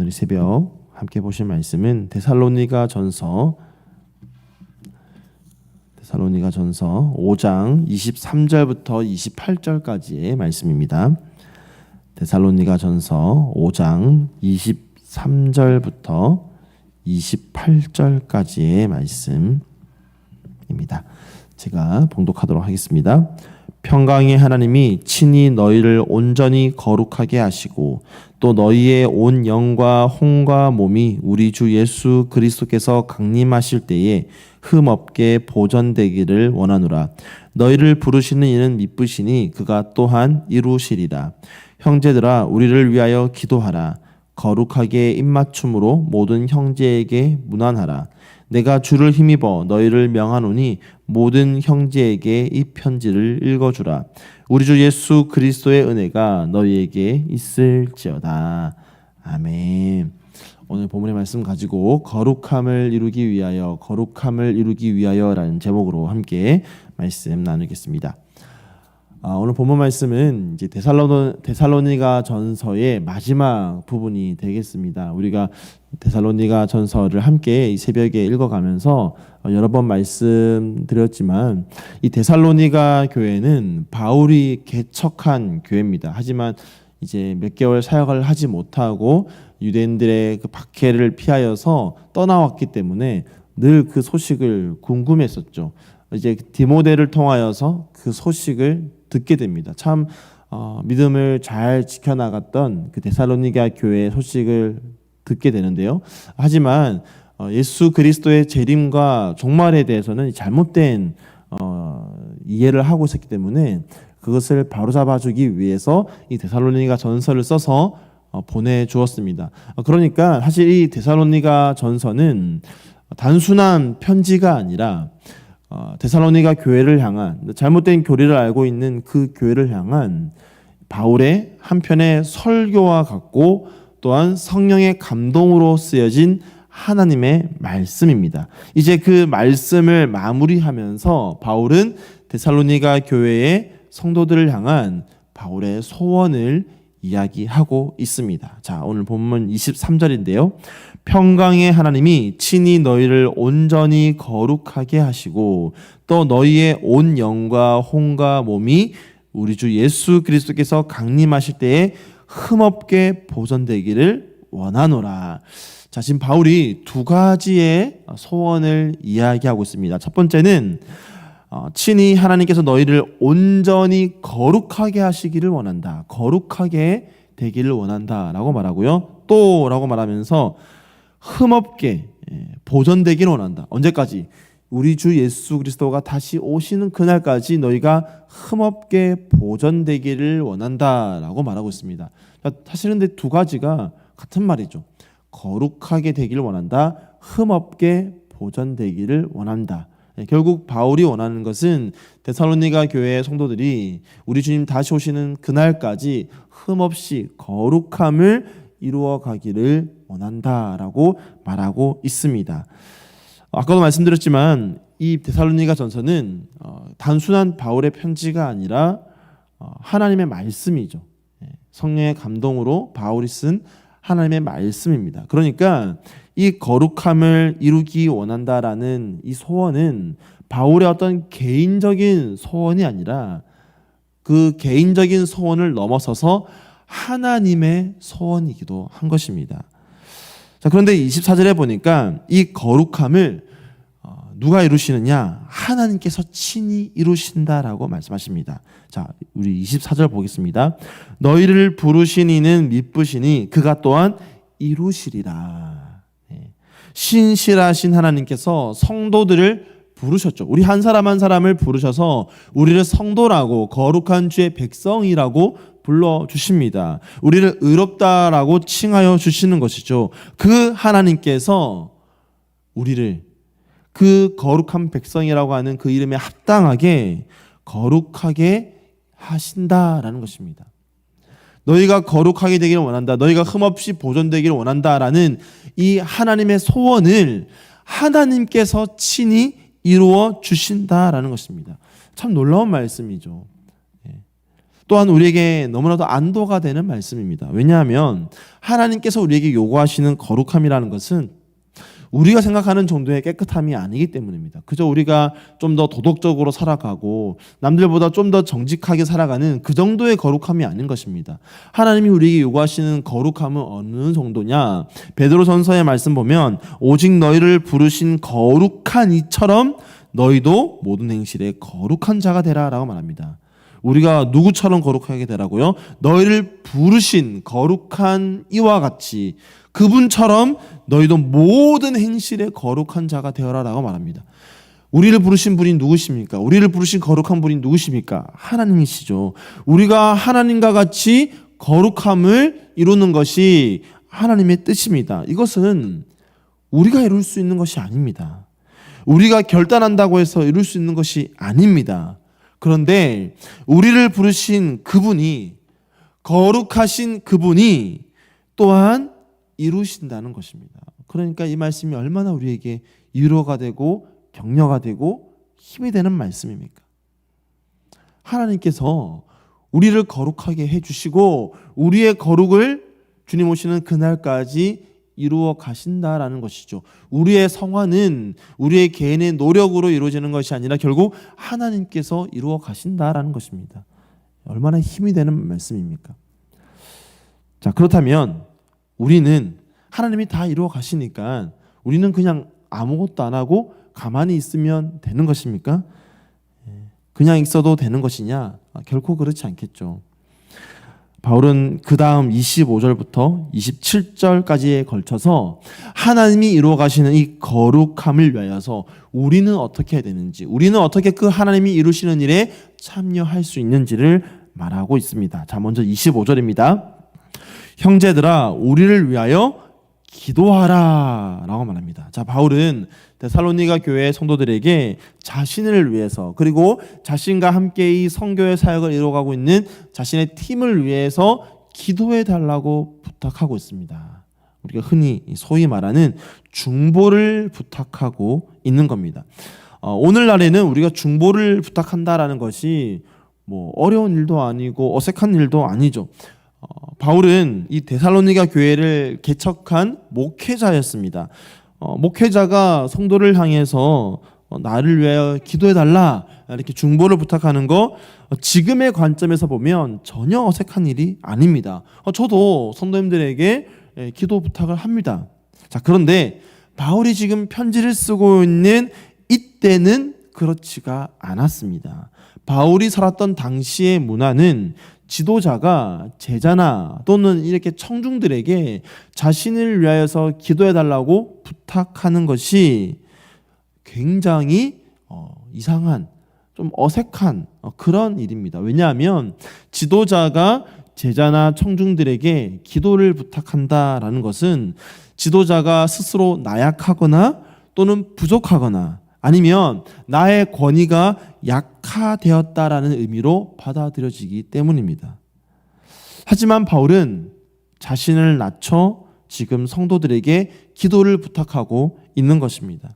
오늘 이 새벽 함께 보실 말씀은 데살로니가 전서 데살로니가 전서 5장 23절부터 28절까지의 말씀입니다. 데살로니가 전서 5장 23절부터 28절까지의 말씀입니다. 제가 봉독하도록 하겠습니다. 평강의 하나님이 친히 너희를 온전히 거룩하게 하시고 또 너희의 온 영과 혼과 몸이 우리 주 예수 그리스도께서 강림하실 때에 흠 없게 보존되기를 원하노라. 너희를 부르시는 이는 미쁘시니 그가 또한 이루시리라. 형제들아 우리를 위하여 기도하라. 거룩하게 입맞춤으로 모든 형제에게 문안하라. 내가 주를 힘입어 너희를 명하노니 모든 형제에게 이 편지를 읽어주라. 우리 주 예수 그리스도의 은혜가 너희에게 있을지어다. 아멘. 오늘 본문의 말씀 가지고 거룩함을 이루기 위하여 거룩함을 이루기 위하여라는 제목으로 함께 말씀 나누겠습니다. 아, 오늘 본문 말씀은 이제 데살로 데살로니가 전서의 마지막 부분이 되겠습니다. 우리가 데살로니가 전서를 함께 이 새벽에 읽어가면서 어, 여러 번 말씀드렸지만 이 데살로니가 교회는 바울이 개척한 교회입니다. 하지만 이제 몇 개월 사역을 하지 못하고 유대인들의 그 박해를 피하여서 떠나왔기 때문에 늘 그 소식을 궁금했었죠. 이제 디모데를 통하여서 그 소식을 듣게 됩니다. 참 어, 믿음을 잘 지켜나갔던 그 데살로니가 교회의 소식을 듣게 되는데요. 하지만 어, 예수 그리스도의 재림과 종말에 대해서는 잘못된 어, 이해를 하고 있었기 때문에 그것을 바로잡아주기 위해서 이 데살로니가 전서를 써서 어, 보내주었습니다. 어, 그러니까 사실 이 데살로니가 전서는 단순한 편지가 아니라 어, 데살로니가 교회를 향한 잘못된 교리를 알고 있는 그 교회를 향한 바울의 한편의 설교와 같고 또한 성령의 감동으로 쓰여진 하나님의 말씀입니다. 이제 그 말씀을 마무리하면서 바울은 데살로니가 교회의 성도들을 향한 바울의 소원을 이야기하고 있습니다. 자, 오늘 본문 23절인데요. 평강의 하나님이 친히 너희를 온전히 거룩하게 하시고 또 너희의 온 영과 혼과 몸이 우리 주 예수 그리스도께서 강림하실 때에 흠없게 보존되기를 원하노라. 자, 지금 바울이 두 가지의 소원을 이야기하고 있습니다. 첫 번째는 어, 친히 하나님께서 너희를 온전히 거룩하게 하시기를 원한다. 거룩하게 되기를 원한다 라고 말하고요. 또 라고 말하면서 흠없게 예, 보존되기를 원한다. 언제까지? 우리 주 예수 그리스도가 다시 오시는 그날까지 너희가 흠없게 보존되기를 원한다 라고 말하고 있습니다. 사실은 두 가지가 같은 말이죠. 거룩하게 되기를 원한다. 흠없게 보존되기를 원한다. 예, 결국 바울이 원하는 것은 데살로니가 교회의 성도들이 우리 주님 다시 오시는 그날까지 흠없이 거룩함을 이루어 가기를 원한다라고 말하고 있습니다. 아까도 말씀드렸지만 이 데살로니가 전서는 어, 단순한 바울의 편지가 아니라 어, 하나님의 말씀이죠. 예, 성령의 감동으로 바울이 쓴 하나님의 말씀입니다. 그러니까 이 거룩함을 이루기 원한다라는 이 소원은 바울의 어떤 개인적인 소원이 아니라 그 개인적인 소원을 넘어서서 하나님의 소원이기도 한 것입니다. 자, 그런데 24절에 보니까 이 거룩함을 어, 누가 이루시느냐? 하나님께서 친히 이루신다라고 말씀하십니다. 자, 우리 24절 보겠습니다. 너희를 부르신 이는 미쁘시니 그가 또한 이루시리라. 네. 신실하신 하나님께서 성도들을 부르셨죠. 우리 한 사람 한 사람을 부르셔서 우리를 성도라고 거룩한 주의 백성이라고 불러 주십니다. 우리를 의롭다라고 칭하여 주시는 것이죠. 그 하나님께서 우리를 그 거룩한 백성이라고 하는 그 이름에 합당하게 거룩하게 하신다라는 것입니다. 너희가 거룩하게 되기를 원한다. 너희가 흠없이 보존되기를 원한다라는 이 하나님의 소원을 하나님께서 친히 이루어 주신다라는 것입니다. 참 놀라운 말씀이죠. 또한 우리에게 너무나도 안도가 되는 말씀입니다. 왜냐하면 하나님께서 우리에게 요구하시는 거룩함이라는 것은 우리가 생각하는 정도의 깨끗함이 아니기 때문입니다. 그저 우리가 좀 더 도덕적으로 살아가고 남들보다 좀 더 정직하게 살아가는 그 정도의 거룩함이 아닌 것입니다. 하나님이 우리에게 요구하시는 거룩함은 어느 정도냐? 베드로전서의 말씀 보면 오직 너희를 부르신 거룩한 이처럼 너희도 모든 행실에 거룩한 자가 되라라고 말합니다. 우리가 누구처럼 거룩하게 되라고요? 너희를 부르신 거룩한 이와 같이 그분처럼 너희도 모든 행실에 거룩한 자가 되어라라고 말합니다. 우리를 부르신 분이 누구십니까? 우리를 부르신 거룩한 분이 누구십니까? 하나님이시죠. 우리가 하나님과 같이 거룩함을 이루는 것이 하나님의 뜻입니다. 이것은 우리가 이룰 수 있는 것이 아닙니다. 우리가 결단한다고 해서 이룰 수 있는 것이 아닙니다. 그런데 우리를 부르신 그분이 거룩하신 그분이 또한 이루신다는 것입니다. 그러니까 이 말씀이 얼마나 우리에게 위로가 되고 격려가 되고 힘이 되는 말씀입니까? 하나님께서 우리를 거룩하게 해 주시고 우리의 거룩을 주님 오시는 그날까지 이루어 가신다라는 것이죠. 우리의 성화는 우리의 개인의 노력으로 이루어지는 것이 아니라 결국 하나님께서 이루어 가신다라는 것입니다. 얼마나 힘이 되는 말씀입니까? 자, 그렇다면 우리는 하나님이 다 이루어 가시니까 우리는 그냥 아무것도 안 하고 가만히 있으면 되는 것입니까? 예, 그냥 있어도 되는 것이냐? 아, 결코 그렇지 않겠죠. 바울은 그 다음 25절부터 27절까지에 걸쳐서 하나님이 이루어 가시는 이 거룩함을 위하여서 우리는 어떻게 해야 되는지, 우리는 어떻게 그 하나님이 이루시는 일에 참여할 수 있는지를 말하고 있습니다. 자, 먼저 25절입니다. 형제들아, 우리를 위하여 기도하라 라고 말합니다. 자, 바울은 데살로니가 교회 성도들에게 자신을 위해서 그리고 자신과 함께 이 성교의 사역을 이루어가고 있는 자신의 팀을 위해서 기도해 달라고 부탁하고 있습니다. 우리가 흔히 소위 말하는 중보를 부탁하고 있는 겁니다. 어, 오늘날에는 우리가 중보를 부탁한다라는 것이 뭐 어려운 일도 아니고 어색한 일도 아니죠. 어, 바울은 이 데살로니가 교회를 개척한 목회자였습니다. 어, 목회자가 성도를 향해서 어, 나를 위하여 기도해 달라 이렇게 중보를 부탁하는 거 어, 지금의 관점에서 보면 전혀 어색한 일이 아닙니다. 어, 저도 성도님들에게 예, 기도 부탁을 합니다. 자 그런데 바울이 지금 편지를 쓰고 있는 이때는 그렇지가 않았습니다. 바울이 살았던 당시의 문화는 지도자가 제자나 또는 이렇게 청중들에게 자신을 위하여서 기도해 달라고 부탁하는 것이 굉장히 어, 이상한 좀 어색한 어, 그런 일입니다. 왜냐하면 지도자가 제자나 청중들에게 기도를 부탁한다라는 것은 지도자가 스스로 나약하거나 또는 부족하거나 아니면 나의 권위가 약화되었다라는 의미로 받아들여지기 때문입니다. 하지만 바울은 자신을 낮춰 지금 성도들에게 기도를 부탁하고 있는 것입니다.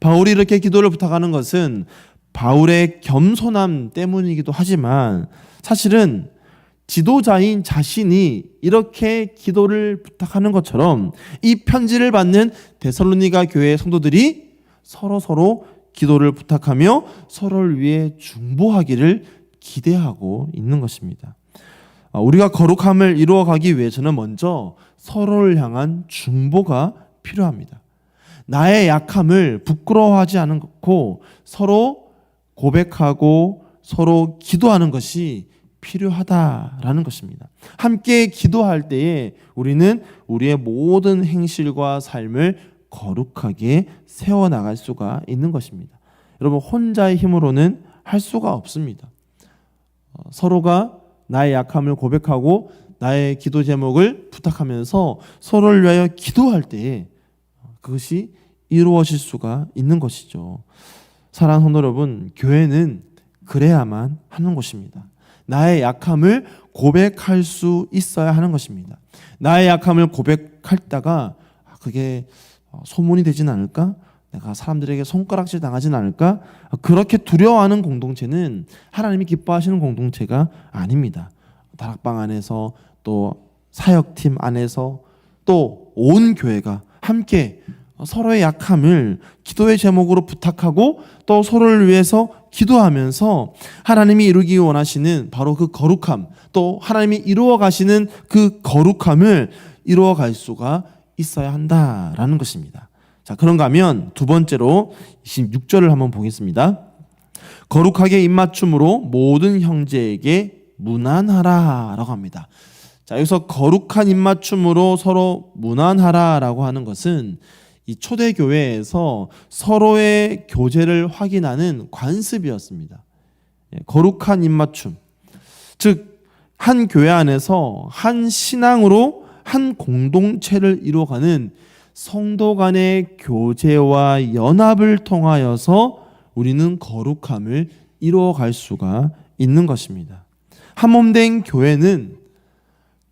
바울이 이렇게 기도를 부탁하는 것은 바울의 겸손함 때문이기도 하지만 사실은 지도자인 자신이 이렇게 기도를 부탁하는 것처럼 이 편지를 받는 데살로니가 교회 성도들이 서로 서로 기도를 부탁하며 서로를 위해 중보하기를 기대하고 있는 것입니다. 아, 우리가 거룩함을 이루어가기 위해서는 먼저 서로를 향한 중보가 필요합니다. 나의 약함을 부끄러워하지 않고 서로 고백하고 서로 기도하는 것이 필요하다라는 것입니다. 함께 기도할 때에 우리는 우리의 모든 행실과 삶을 거룩하게 세워 나갈 수가 있는 것입니다. 여러분 혼자의 힘으로는 할 수가 없습니다. 어, 서로가 나의 약함을 고백하고 나의 기도 제목을 부탁하면서 서로를 위하여 기도할 때에 그것이 이루어질 수가 있는 것이죠. 사랑하는 성도 여러분, 교회는 그래야만 하는 것입니다. 나의 약함을 고백할 수 있어야 하는 것입니다. 나의 약함을 고백할 때가 그게 어, 소문이 되진 않을까? 내가 사람들에게 손가락질 당하진 않을까? 그렇게 두려워하는 공동체는 하나님이 기뻐하시는 공동체가 아닙니다. 다락방 안에서 또 사역팀 안에서 또 온 교회가 함께 서로의 약함을 기도의 제목으로 부탁하고 또 서로를 위해서 기도하면서 하나님이 이루기 원하시는 바로 그 거룩함 또 하나님이 이루어 가시는 그 거룩함을 이루어 갈 수가 있어야 한다라는 것입니다. 자, 그런가 하면 두 번째로 26절을 한번 보겠습니다. 거룩하게 입맞춤으로 모든 형제에게 무난하라라고 합니다. 자, 여기서 거룩한 입맞춤으로 서로 무난하라라고 하는 것은 이 초대 교회에서 서로의 교제를 확인하는 관습이었습니다. 예, 거룩한 입맞춤. 즉, 한 교회 안에서 한 신앙으로 한 공동체를 이루어가는 성도 간의 교제와 연합을 통하여서 우리는 거룩함을 이루어갈 수가 있는 것입니다. 한 몸 된 교회는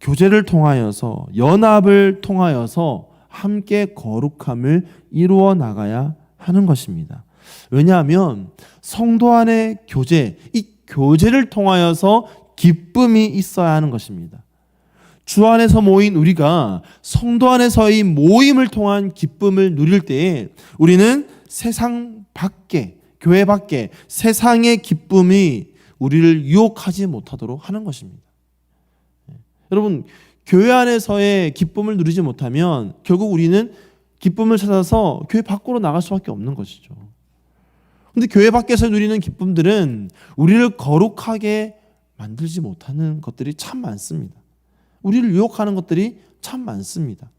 교제를 통하여서 연합을 통하여서 함께 거룩함을 이루어 나가야 하는 것입니다. 왜냐하면 성도 안의 교제, 이 교제를 통하여서 기쁨이 있어야 하는 것입니다. 주 안에서 모인 우리가 성도 안에서의 모임을 통한 기쁨을 누릴 때에 우리는 세상 밖에, 교회 밖에 세상의 기쁨이 우리를 유혹하지 못하도록 하는 것입니다. 여러분, 교회 안에서의 기쁨을 누리지 못하면 결국 우리는 기쁨을 찾아서 교회 밖으로 나갈 수밖에 없는 것이죠. 근데 교회 밖에서 누리는 기쁨들은 우리를 거룩하게 만들지 못하는 것들이 참 많습니다. 우리를 유혹하는 것들이 참 많습니다.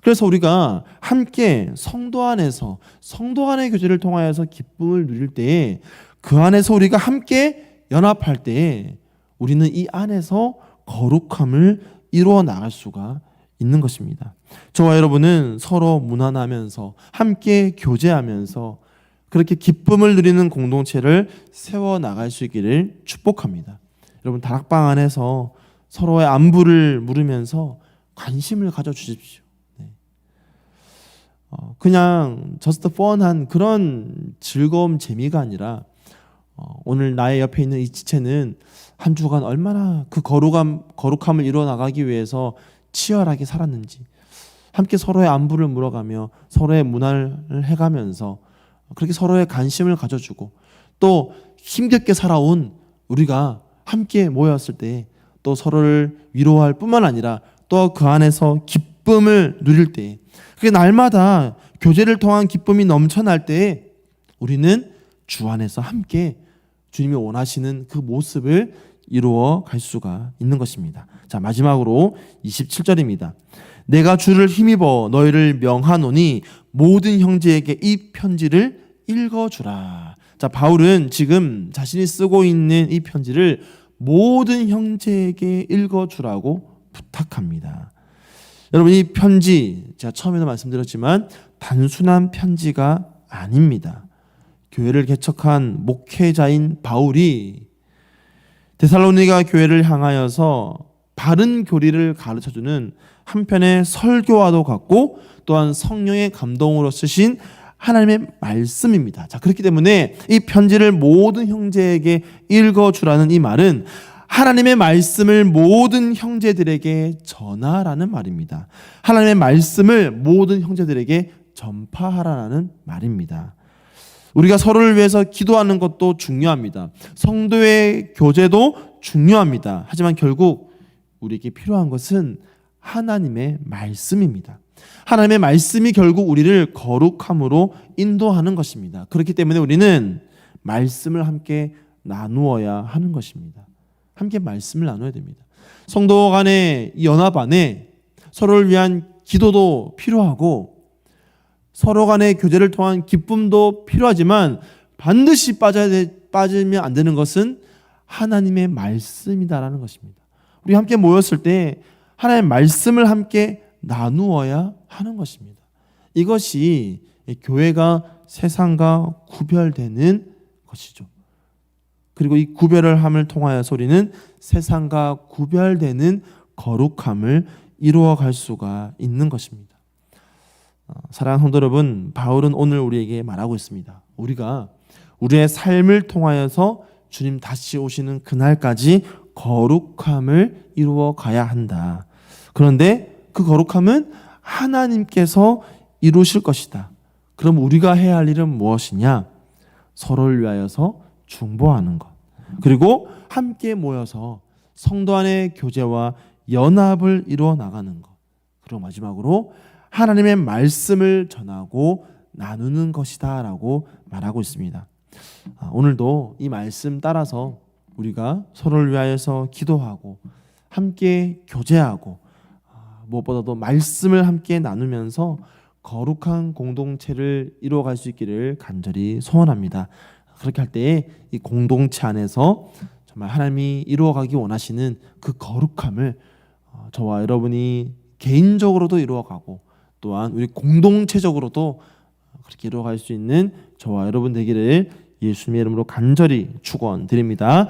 그래서 우리가 함께 성도 안에서 성도 간의 교제를 통하여서 기쁨을 누릴 때에 그 안에서 우리가 함께 연합할 때에 우리는 이 안에서 거룩함을 이루어 나갈 수가 있는 것입니다. 저와 여러분은 서로 무난하면서 함께 교제하면서 그렇게 기쁨을 누리는 공동체를 세워 나갈 수 있기를 축복합니다. 여러분 다락방 안에서 서로의 안부를 물으면서 관심을 가져 주십시오. 네. 어, 그냥 저스트 펀한 그런 즐거움 재미가 아니라 어, 오늘 나의 옆에 있는 이 지체는 한 주간 얼마나 그 거룩함 거룩함을 이루어 나가기 위해서 치열하게 살았는지 함께 서로의 안부를 물어가며 서로의 문화를 해가면서 그렇게 서로의 관심을 가져주고 또 힘겹게 살아온 우리가 함께 모였을 때 또 서로를 위로할 뿐만 아니라 또 그 안에서 기쁨을 누릴 때 그게 날마다 교제를 통한 기쁨이 넘쳐날 때 우리는 주 안에서 함께 주님이 원하시는 그 모습을 이루어 갈 수가 있는 것입니다. 자, 마지막으로 27절입니다. 내가 주를 힘입어 너희를 명하노니 모든 형제에게 이 편지를 읽어 주라. 자, 바울은 지금 자신이 쓰고 있는 이 편지를 모든 형제에게 읽어 주라고 부탁합니다. 여러분 이 편지 제가 처음에도 말씀드렸지만 단순한 편지가 아닙니다. 교회를 개척한 목회자인 바울이 데살로니가 교회를 향하여서 바른 교리를 가르쳐 주는 한편의 설교와도 같고 또한 성령의 감동으로 쓰신 하나님의 말씀입니다. 자, 그렇기 때문에 이 편지를 모든 형제에게 읽어 주라는 이 말은 하나님의 말씀을 모든 형제들에게 전하라는 말입니다. 하나님의 말씀을 모든 형제들에게 전파하라는 말입니다. 우리가 서로를 위해서 기도하는 것도 중요합니다. 성도의 교제도 중요합니다. 하지만 결국 우리에게 필요한 것은 하나님의 말씀입니다. 하나님의 말씀이 결국 우리를 거룩함으로 인도하는 것입니다. 그렇기 때문에 우리는 말씀을 함께 나누어야 하는 것입니다. 함께 말씀을 나눠야 됩니다. 성도 간의 연합 안에 서로를 위한 기도도 필요하고 서로 간의 교제를 통한 기쁨도 필요하지만 반드시 빠져야 돼, 빠지면 안 되는 것은 하나님의 말씀이다라는 것입니다. 우리 함께 모였을 때 하나님의 말씀을 함께 나누어야 하는 것입니다. 이것이 교회가 세상과 구별되는 것이죠. 그리고 이 구별을 함을 통하여서 우리는 세상과 구별되는 거룩함을 이루어 갈 수가 있는 것입니다. 어, 사랑하는 성도 여러분, 바울은 오늘 우리에게 말하고 있습니다. 우리가 우리의 삶을 통하여서 주님 다시 오시는 그날까지 거룩함을 이루어 가야 한다. 그런데 그 거룩함은 하나님께서 이루실 것이다. 그럼 우리가 해야 할 일은 무엇이냐? 서로를 위하여서 중보하는 것. 그리고 함께 모여서 성도 안의 교제와 연합을 이루어 나가는 것. 그리고 마지막으로 하나님의 말씀을 전하고 나누는 것이다 라고 말하고 있습니다. 아, 오늘도 이 말씀 따라서 우리가 서로를 위하여서 기도하고 함께 교제하고 아, 무엇보다도 말씀을 함께 나누면서 거룩한 공동체를 이루어갈 수 있기를 간절히 소원합니다. 그렇게 할 때에 이 공동체 안에서 정말 하나님이 이루어가기 원하시는 그 거룩함을 어, 저와 여러분이 개인적으로도 이루어가고 또한 우리 공동체적으로도 그렇게 이루어갈 수 있는 저와 여러분 되기를 예수님의 이름으로 간절히 축원드립니다.